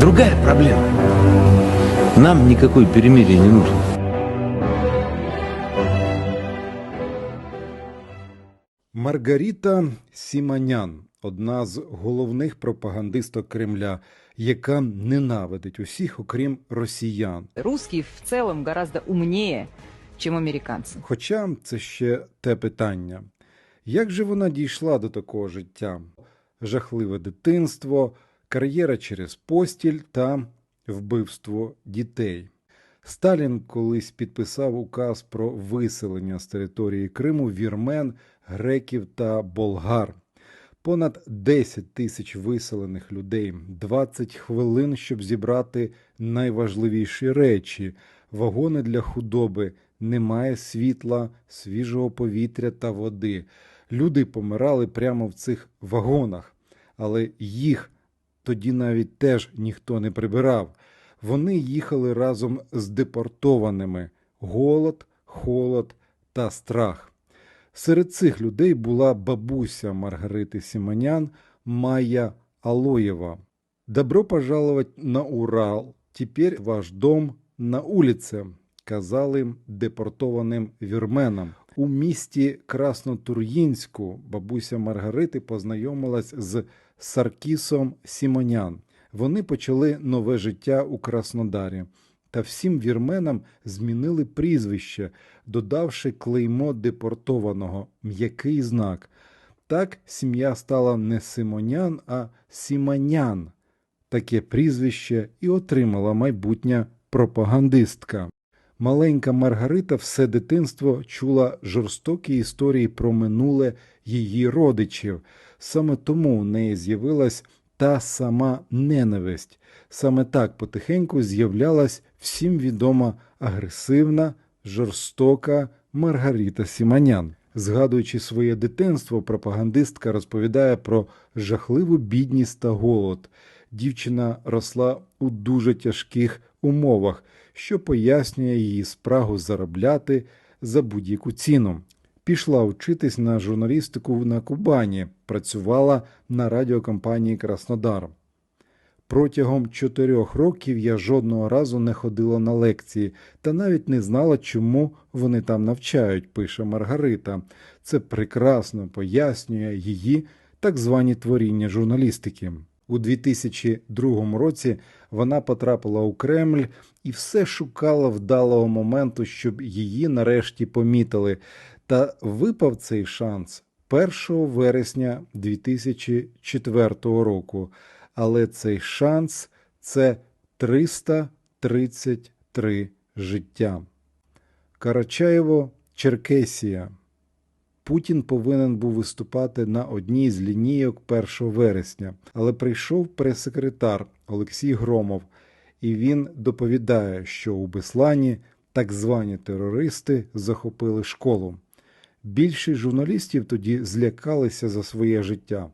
Другая проблема. Нам никакой перемирие не нужно. Маргаріта Сіманян одна з головних пропагандисток Кремля, яка ненавидить усіх, окрім росіян. Русские в целом гораздо умнее, чем американцы. Хоча це ще те питання. Як же вона дійшла до такого життя? Жахливе дитинство, кар'єра через постіль та вбивство дітей. Сталін колись підписав указ про виселення з території Криму вірмен, греків та болгар. Понад 10 тисяч виселених людей, 20 хвилин, щоб зібрати найважливіші речі, вагони для худоби, немає світла, свіжого повітря та води. Люди помирали прямо в цих вагонах, але їх тоді навіть теж ніхто не прибирав. Вони їхали разом з депортованими голод, холод та страх. Серед цих людей була бабуся Маргарити Сіманян Майя Алоєва. Добро пожаловать на Урал. Теперь ваш дом на улице, казали депортованим вірменам. У місті Краснотур'їнську бабуся Маргарити познайомилась з Саркісом Сімонян. Вони почали нове життя у Краснодарі. Та всім вірменам змінили прізвище, додавши клеймо депортованого м'який знак. Так сім'я стала не Симонян, а Сіманян. Таке прізвище і отримала майбутня пропагандистка. Маленька Маргарита все дитинство чула жорстокі історії про минуле її родичів. Саме тому у неї з'явилась та сама ненависть. Саме так потихеньку з'являлась всім відома агресивна, жорстока Маргарита Сіманян. Згадуючи своє дитинство, пропагандистка розповідає про жахливу бідність та голод. Дівчина росла у дуже тяжких умовах, що пояснює її спрагу заробляти за будь-яку ціну. Пішла вчитись на журналістику на Кубані, працювала на радіокомпанії Краснодар. Протягом чотирьох років я жодного разу не ходила на лекції та навіть не знала, чому вони там навчають, пише Маргарита. Це прекрасно пояснює її так звані творіння журналістики. У 2002 році вона потрапила у Кремль і все шукала вдалого моменту, щоб її нарешті помітили. Та випав цей шанс 1 вересня 2004 року. Але цей шанс це 333 життя. Карачаєво, Черкесія. Путін повинен був виступати на одній з лінійок 1 вересня, але прийшов прес-секретар Олексій Громов, і він доповідає, що у Беслані так звані терористи захопили школу. Більшість журналістів тоді злякалися за своє життя,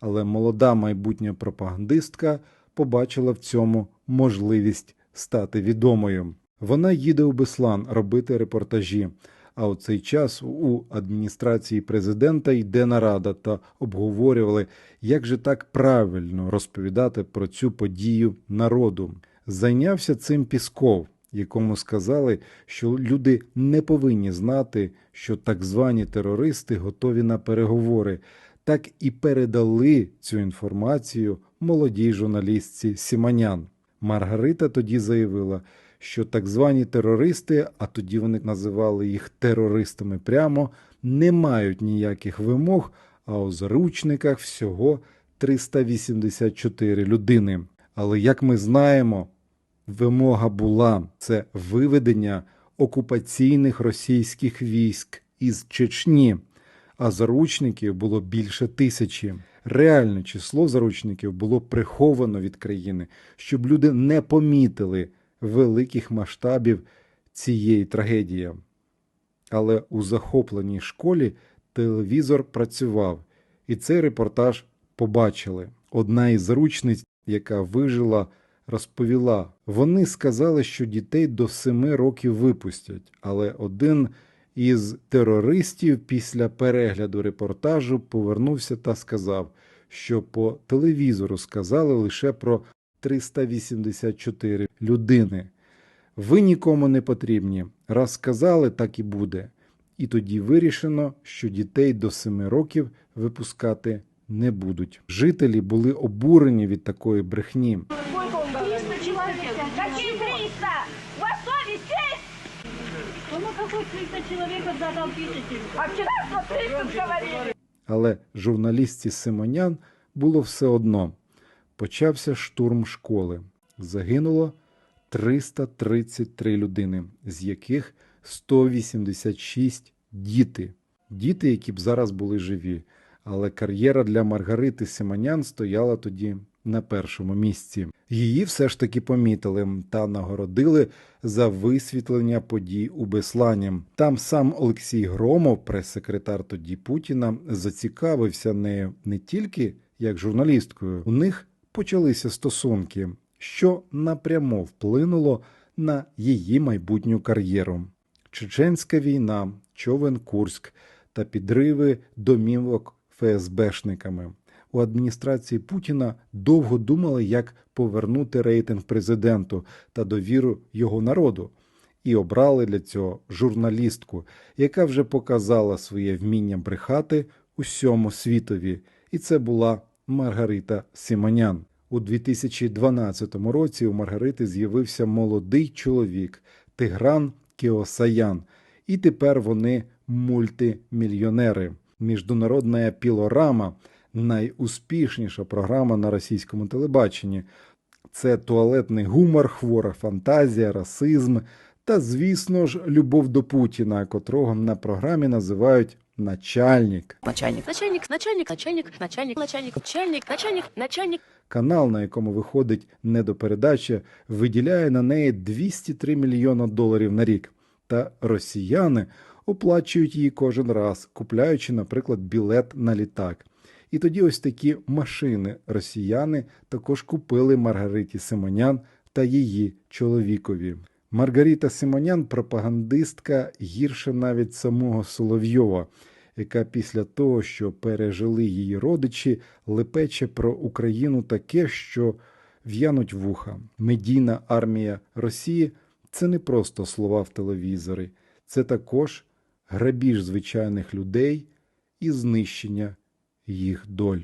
але молода майбутня пропагандистка побачила в цьому можливість стати відомою. Вона їде у Беслан робити репортажі. А у цей час у адміністрації президента йде нарада та обговорювали, як же так правильно розповідати про цю подію народу. Зайнявся цим Пісков, якому сказали, що люди не повинні знати, що так звані терористи готові на переговори. Так і передали цю інформацію молодій журналістці Сіманян. Маргарита тоді заявила, що так звані терористи, а тоді вони називали їх терористами прямо, не мають ніяких вимог, а у заручниках всього 384 людини. Але як ми знаємо, вимога була це виведення окупаційних російських військ із Чечні, а заручників було більше тисячі. Реальне число заручників було приховано від країни, щоб люди не помітили великих масштабів цієї трагедії. Але у захопленій школі телевізор працював, і цей репортаж побачили. Одна із заручниць, яка вижила, розповіла: вони сказали, що дітей до семи років випустять, але один із терористів після перегляду репортажу повернувся та сказав, що по телевізору сказали лише про 384 людини. Ви нікому не потрібні. Раз сказали, так і буде. І тоді вирішено, що дітей до 7 років випускати не будуть. Жителі були обурені від такої брехні. 300 человек. Какие 300? У вас совесть есть? Ну какой 300 человек задал пишете? А вчера что 300 говорили? Але журналістці Симонян було все одно. Почався штурм школи. Загинуло 333 людини, з яких 186 діти. Діти, які б зараз були живі. Але кар'єра для Маргарити Симонян стояла тоді на першому місці. Її все ж таки помітили та нагородили за висвітлення подій у Беслані. Там сам Олексій Громов, прес-секретар тоді Путіна, зацікавився нею не тільки як журналісткою. У них почалися стосунки, що напряму вплинуло на її майбутню кар'єру. Чеченська війна, човен Курськ та підриви домівок ФСБшниками. У адміністрації Путіна довго думали, як повернути рейтинг президенту та довіру його народу, і обрали для цього журналістку, яка вже показала своє вміння брехати усьому світові. І це була Маргарита Сімонян. У 2012 році у Маргарити з'явився молодий чоловік Тигран Кіосаян, і тепер вони мультимільйонери. Міжнародна пілорама найуспішніша програма на російському телебаченні. Це туалетний гумор, хвора фантазія, расизм та, звісно ж, любов до Путіна, котрого на програмі називають начальник. Начальник, начальник, начальник, начальник, начальник, начальник, начальник, начальник, начальник. Канал, на якому виходить недопередача, виділяє на неї 203 мільйона доларів на рік. Та росіяни оплачують її кожен раз, купляючи, наприклад, білет на літак. І тоді ось такі машини росіяни також купили Маргариті Симонян та її чоловікові. Маргарита Симонян пропагандистка гірше навіть самого Соловйова, яка після того, що пережили її родичі, лепече про Україну таке, що в'януть вуха. Медійна армія Росії це не просто слова в телевізори, це також грабіж звичайних людей і знищення їх доль.